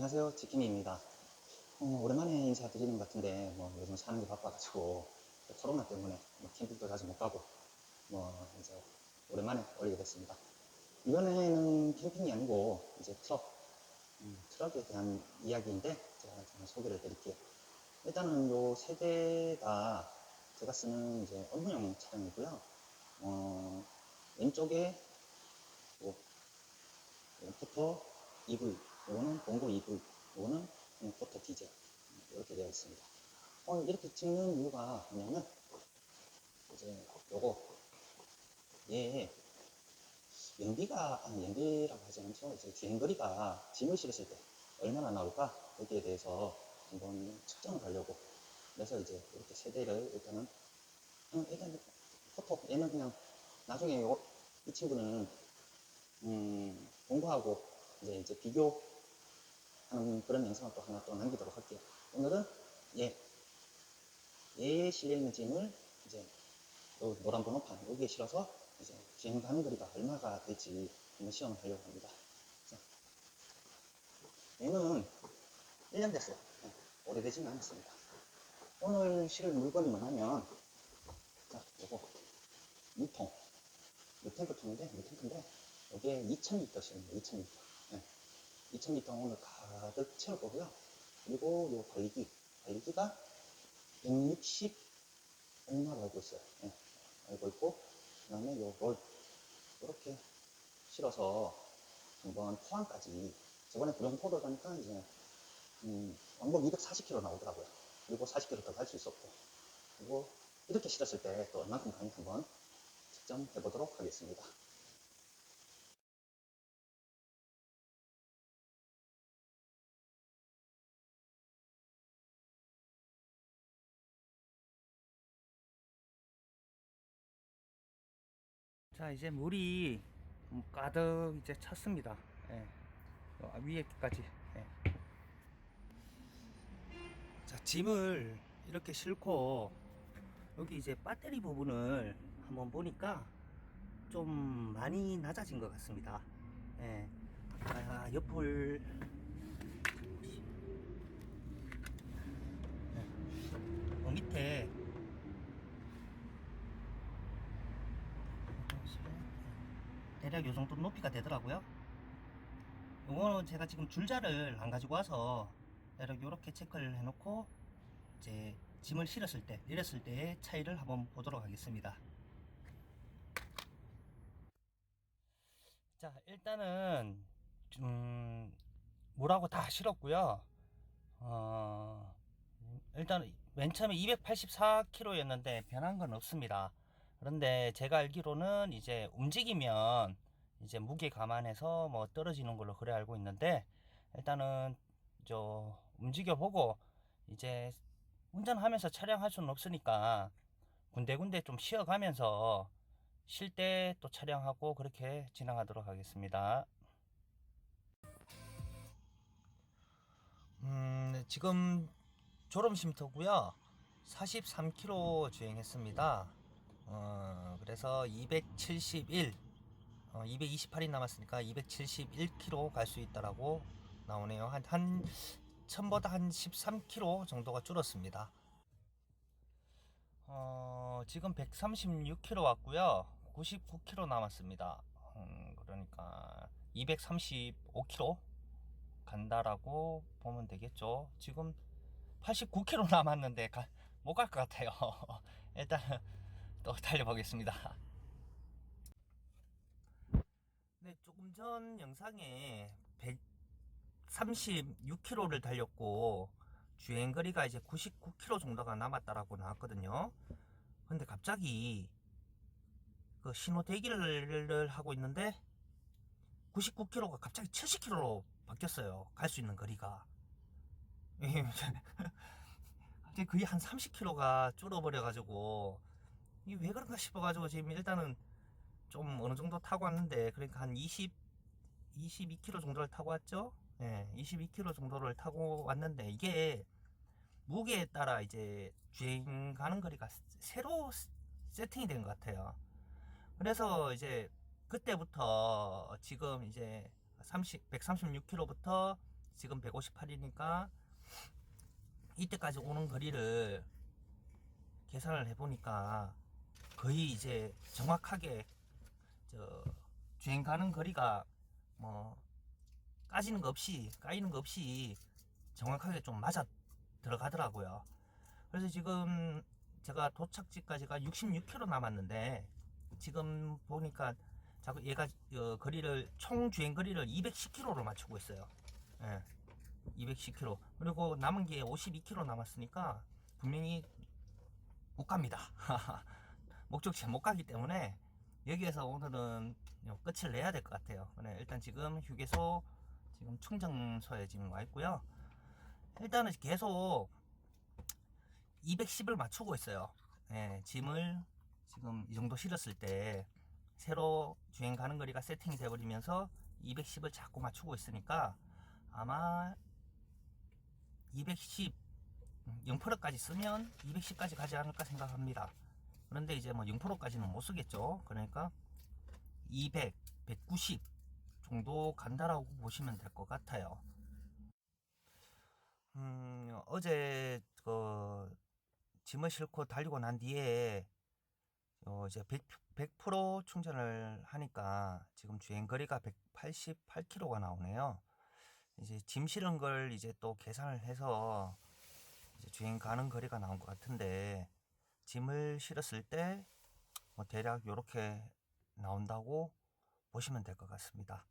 안녕하세요. 지킴이입니다. 어, 오랜만에 인사드리는 것 같은데, 뭐, 요즘 사는 게 바빠가지고, 코로나 때문에 뭐 캠핑도 자주 못 가고, 뭐, 이제, 오랜만에 올리게 됐습니다. 이번에는 캠핑이 아니고, 이제 트럭, 음, 트럭에 대한 이야기인데, 제가 좀 소개를 드릴게요. 일단은 요 세 대가 제가 쓰는 이제 업무용 차량이고요. 어, 왼쪽에, 뭐, 포터 EV, 이거는 봉고 EV, 이거는 그냥 포터 디젤 이렇게 되어 있습니다. 오늘 이렇게 찍는 이유가 뭐냐면 이제 요거 얘 연비가 연비라고 하지 않죠. 이제 주행거리가 짐을 실었을 때 얼마나 나올까 여기에 대해서 한번 측정을 하려고 그래서 이제 이렇게 세대를 일단은 어, 일단 포토 얘는 그냥 나중에 요, 이 친구는 음, 공부하고 이제 이제 비교 하는 그런 영상을 또 하나 또 남기도록 할게요. 오늘은 얘 얘에 실려 있는 짐을 이제 요 노란 번호판 여기에 실어서 이제 주행 가는 거리가 얼마가 될지 한번 시험을 하려고 합니다. 자, 얘는 1년 됐어요. 네, 오래되지는 않았습니다. 오늘 실을 물건이 뭐냐면 자, 요거 물통 물탱크 통인데 물탱크인데 여기에 2000리터 실입니다. 2000리터. 네. 2000리터 오늘 가득 채울 거고요. 그리고 요 관리기 관리기가 160 얼마로 알고 있어요. 네. 알고 있고 그 다음에 요걸 이렇게 실어서 한번 포항까지 저번에 구룡포를 가니까 이제 음, 왕복 240km 나오더라고요. 그리고 40km 더 갈 수 있었고 그리고 이렇게 실었을 때 또 얼만큼 가는지 한번 측정해 보도록 하겠습니다. 자 이제 물이 음, 가득 이제 찼습니다. 예. 어, 위에까지. 예. 자 짐을 이렇게 싣고 여기 이제 배터리 부분을 한번 보니까 좀 많이 낮아진 것 같습니다. 예. 아, 옆을 예. 어, 밑에 대략 요 정도 높이가 되더라고요. 요거는 제가 지금 줄자를 안 가지고 와서 대략 요렇게 체크를 해 놓고 이제 짐을 실었을 때, 내렸을 때의 차이를 한번 보도록 하겠습니다. 자, 일단은 좀 뭐라고 다 실었고요. 어, 일단 맨 처음에 284kg였는데 변한 건 없습니다. 그런데 제가 알기로는 이제 움직이면 이제 무게 감안해서 뭐 떨어지는 걸로 그래 알고 있는데 일단은 저 움직여 보고 이제 운전하면서 촬영할 수는 없으니까 군데군데 좀 쉬어가면서 쉴 때 또 촬영하고 그렇게 진행하도록 하겠습니다. 음, 지금 졸음쉼터고요. 43km 주행했습니다. 어, 그래서 271, 어, 228이 남았으니까 271km 갈 수 있다라고 나오네요. 한, 한, 전보다 한 13km 정도가 줄었습니다. 어, 지금 136km 왔고요. 99km 남았습니다. 음, 그러니까 235km 간다라고 보면 되겠죠. 지금 89km 남았는데 못 갈 것 같아요. 일단은 또 달려보겠습니다. 네, 조금 전 영상에 136km를 달렸고 주행 거리가 이제 99km 정도가 남았다라고 나왔거든요. 근데 갑자기 그 신호 대기를 하고 있는데 99km가 갑자기 70km로 바뀌었어요. 갈 수 있는 거리가. 갑자기 거의 한 30km가 줄어버려가지고 이게 왜 그런가 싶어가지고 지금 일단은 좀 어느 정도 타고 왔는데 그러니까 한 20, 22km 정도를 타고 왔죠. 예, 22km 정도를 타고 왔는데 이게 무게에 따라 이제 주행 가는 거리가 새로 세팅이 된 것 같아요. 그래서 이제 그때부터 지금 이제 30, 136km부터 지금 158이니까 이때까지 오는 거리를 계산을 해보니까 거의 이제 정확하게 저 주행 가는 거리가 뭐 까지는 거 없이 까이는 거 없이 정확하게 좀 맞아 들어가더라고요. 그래서 지금 제가 도착지까지가 66km 남았는데 지금 보니까 자꾸 얘가 어, 거리를 총 주행 거리를 210km로 맞추고 있어요. 예. 210km. 그리고 남은 게 52km 남았으니까 분명히 못 갑니다. 목적지에 못 가기 때문에 여기에서 오늘은 끝을 내야 될 것 같아요. 네, 일단 지금 휴게소 지금 충전소에 지금 와 있고요. 일단은 계속 210을 맞추고 있어요. 예, 짐을 지금 이 정도 실었을 때 새로 주행 가는 거리가 세팅이 돼버리면서 210을 자꾸 맞추고 있으니까 아마 210 0%까지 쓰면 210까지 가지 않을까 생각합니다. 그런데 이제 뭐 0%까지는 못 쓰겠죠. 그러니까 200, 190 정도 간다라고 보시면 될 것 같아요. 음, 어제 그 짐을 싣고 달리고 난 뒤에 어 이제 100, 100% 충전을 하니까 지금 주행 거리가 188km가 나오네요. 이제 짐 실은 걸 이제 또 계산을 해서 주행 가는 거리가 나온 것 같은데 짐을 실었을 때 뭐 대략 이렇게 나온다고 보시면 될 것 같습니다.